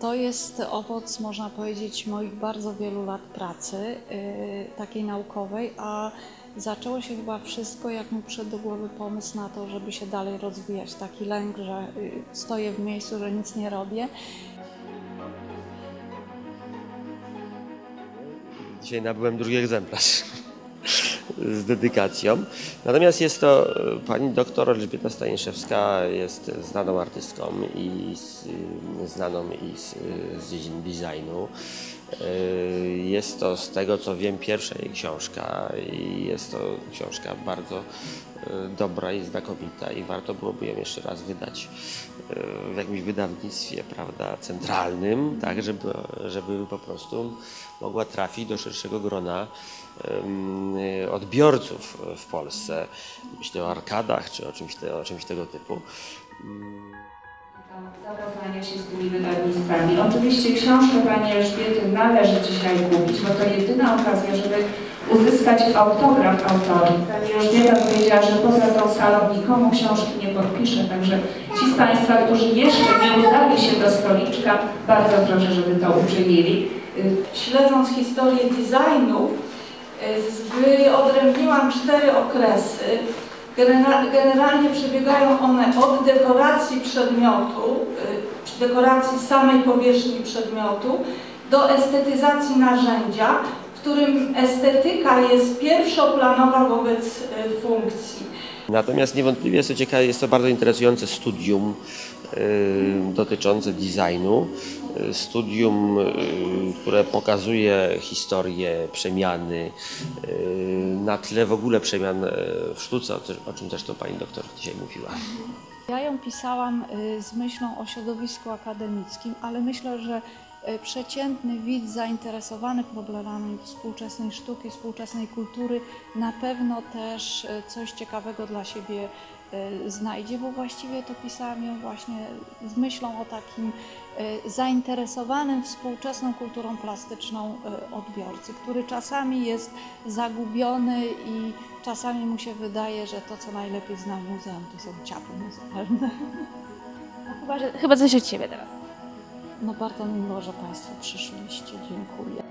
To jest owoc, można powiedzieć, moich bardzo wielu lat pracy, y, takiej naukowej, a zaczęło się chyba wszystko, jak mi przyszedł do głowy pomysł na to, żeby się dalej rozwijać. Taki lęk, że y, stoję w miejscu, że nic nie robię. Dzisiaj nabyłem drugi egzemplarz z dedykacją. Natomiast jest to e, pani doktor Elżbieta Staniszewska, jest znaną artystką i z, y, znaną i z, z dziedzin designu. E, Jest to z tego co wiem pierwsza jej książka i jest to książka bardzo e, dobra i znakomita i warto byłoby ją jeszcze raz wydać e, w jakimś wydawnictwie, prawda, centralnym, tak, żeby, żeby po prostu mogła trafić do szerszego grona em, odbiorców w Polsce. Myślę o arkadach czy o czymś, te, o czymś tego typu. zapoznania się z tymi wydawnictwami. Oczywiście książkę Pani Elżbiety należy dzisiaj kupić, bo to jedyna okazja, żeby uzyskać autograf autorki. Pani Elżbieta powiedziała, że poza tą salą nikomu książki nie podpisze, także ci z Państwa, którzy jeszcze nie udali się do stoliczka, bardzo proszę, żeby to uczynili. Y, Śledząc historię designu, y, wyodrębniłam cztery okresy. Genera- Generalnie przebiegają one od dekoracji przedmiotu, y, dekoracji samej powierzchni przedmiotu, do estetyzacji narzędzia, którym estetyka jest pierwszoplanowa wobec y, funkcji. Natomiast niewątpliwie jest to ciekawe, jest to bardzo interesujące studium y, dotyczące designu. Y, Studium, które pokazuje historię przemiany na tle w ogóle przemian w sztuce, o, czym zresztą pani doktor dzisiaj mówiła. Ja ją pisałam y, z myślą o środowisku akademickim, ale myślę, że przeciętny widz zainteresowany problemami współczesnej sztuki, współczesnej kultury na pewno też y, coś ciekawego dla siebie y, znajdzie, bo właściwie to pisałam ją właśnie z myślą o takim zainteresowanym współczesną kulturą plastyczną odbiorcy, który czasami jest zagubiony i czasami mu się wydaje, że to, co najlepiej zna w muzeum, to są ciapy muzealne. Chyba, że, chyba coś od Ciebie teraz. No bardzo mi miło, że Państwo przyszliście. Dziękuję.